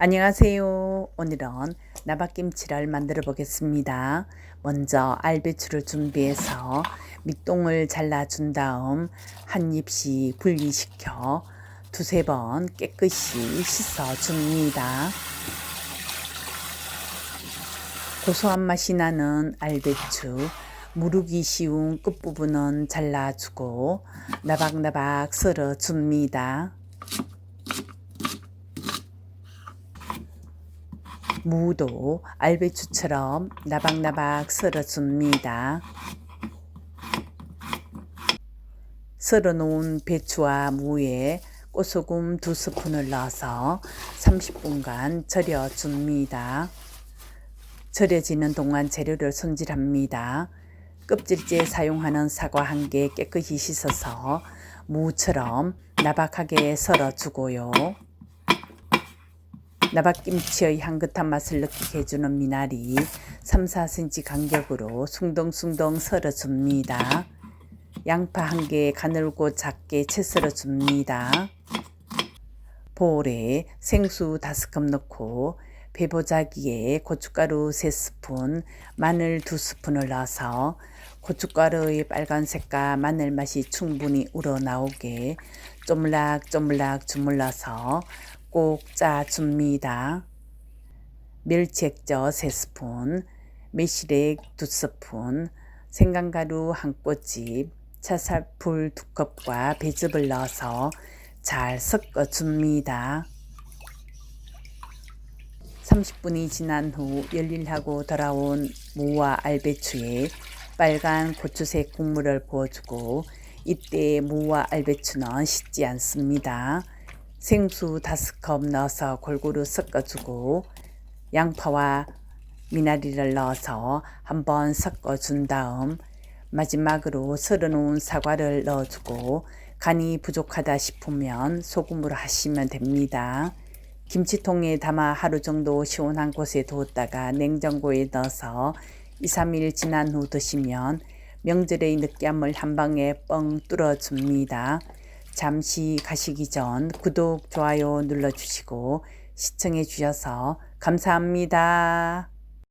안녕하세요. 오늘은 나박김치를 만들어 보겠습니다. 먼저 알배추를 준비해서 밑동을 잘라준 다음 한 입씩 분리시켜 두세 번 깨끗이 씻어 줍니다. 고소한 맛이 나는 알배추 무르기 쉬운 끝부분은 잘라주고 나박나박 썰어 줍니다. 무도 알배추처럼 나박나박 썰어줍니다. 썰어놓은 배추와 무에 꽃소금 두 스푼을 넣어서 30분간 절여줍니다. 절여지는 동안 재료를 손질합니다. 껍질째 사용하는 사과 한 개 깨끗이 씻어서 무처럼 나박하게 썰어주고요. 나박김치의 향긋한 맛을 느끼게 해주는 미나리 3, 4cm 간격으로 숭덩숭덩 썰어줍니다. 양파 한 개 가늘고 작게 채 썰어줍니다. 볼에 생수 5컵 넣고 배보자기에 고춧가루 3스푼, 마늘 2스푼을 넣어서 고춧가루의 빨간색과 마늘 맛이 충분히 우러나오게 쪼물락쪼물락 주물러서 꼭 짜줍니다. 멸치액젓 3스푼, 매실액 2스푼, 생강가루 한 꼬집, 차살풀 2컵과 배즙을 넣어서 잘 섞어줍니다. 30분이 지난 후 열일하고 돌아온 무와 알배추에 빨간 고추색 국물을 부어주고 이때 무와 알배추는 씻지 않습니다. 생수 5컵 넣어서 골고루 섞어주고 양파와 미나리를 넣어서 한번 섞어준 다음 마지막으로 썰어놓은 사과를 넣어주고 간이 부족하다 싶으면 소금으로 하시면 됩니다. 김치통에 담아 하루 정도 시원한 곳에 두었다가 냉장고에 넣어서 2, 3일 지난 후 드시면 명절의 느끼함을 한 방에 뻥 뚫어줍니다. 잠시 가시기 전 구독, 좋아요 눌러주시고 시청해 주셔서 감사합니다.